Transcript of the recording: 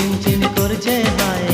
চিনচিন করছে হায়